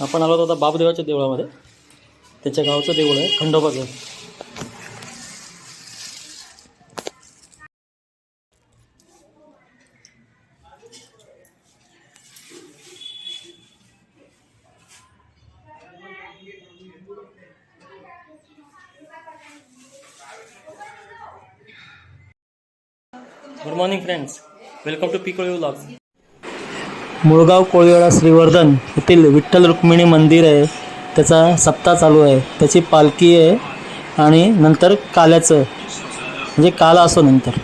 आपण आलो होतो आता बापदेवाच्या देवळामध्ये. त्याच्या गावचं देऊळ आहे खंडोबाचं. Good morning friends welcome to Pikoli vlog मुळगाव कोळीवाडा श्रीवर्धन येथील विठ्ठल रुक्मिणी मंदिर आहे. त्याचा सप्ताह चालू आहे. त्याची पालखी आहे आणि नंतर काल्याचं म्हणजे काला असो नंतर.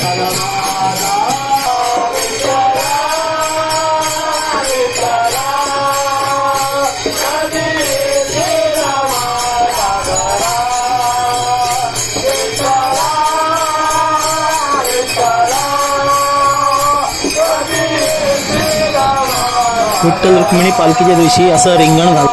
Salamah. विठ्ठल रुक्मिणी पालखीच्या दिवशी असं रिंगण घाल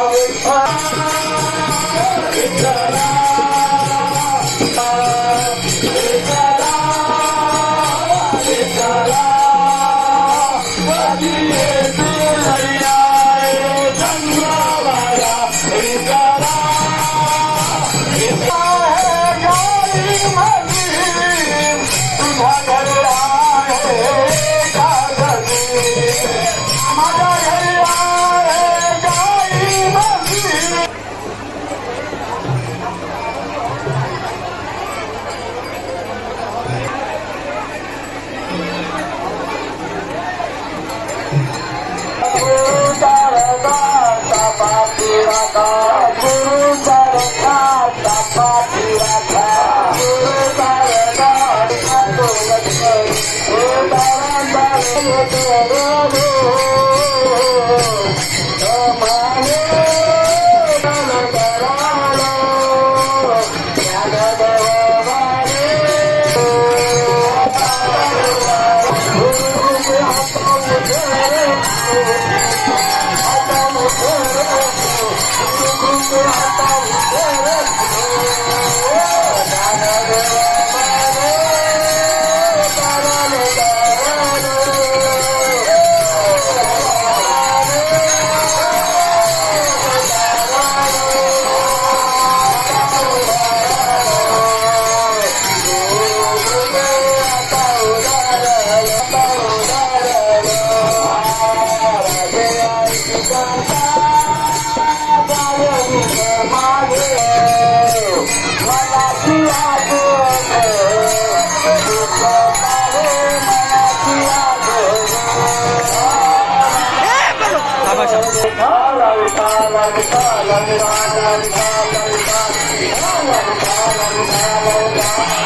Thank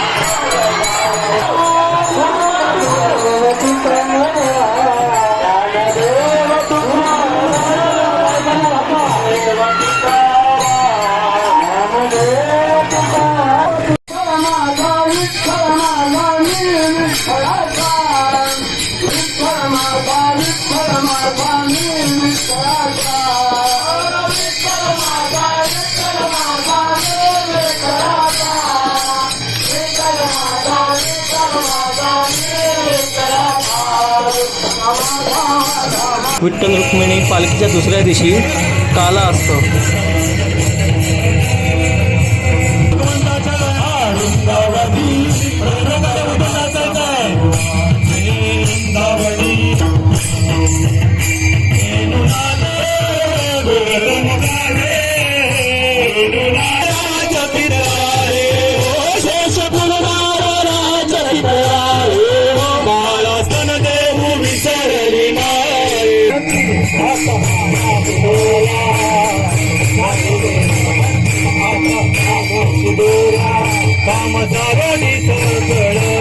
you. विठ्ठल रुक्मिणी पालखीच्या दुसऱ्या दिवशी काला असतो. काम सारा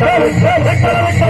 Victory! Victory! Victory!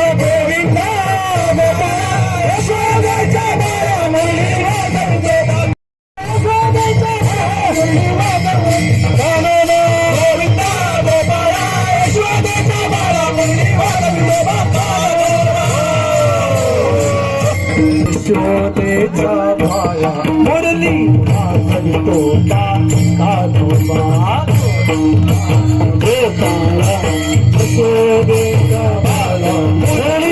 ज्योतेचा माया मुरली तो गोपाळा बाला मुरली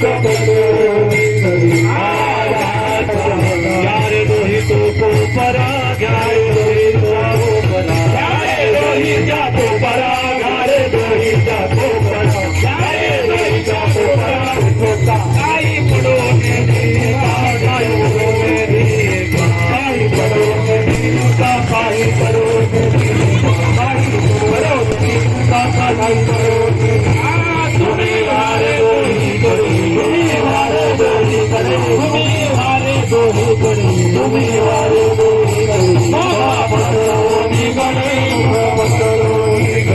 Thank you.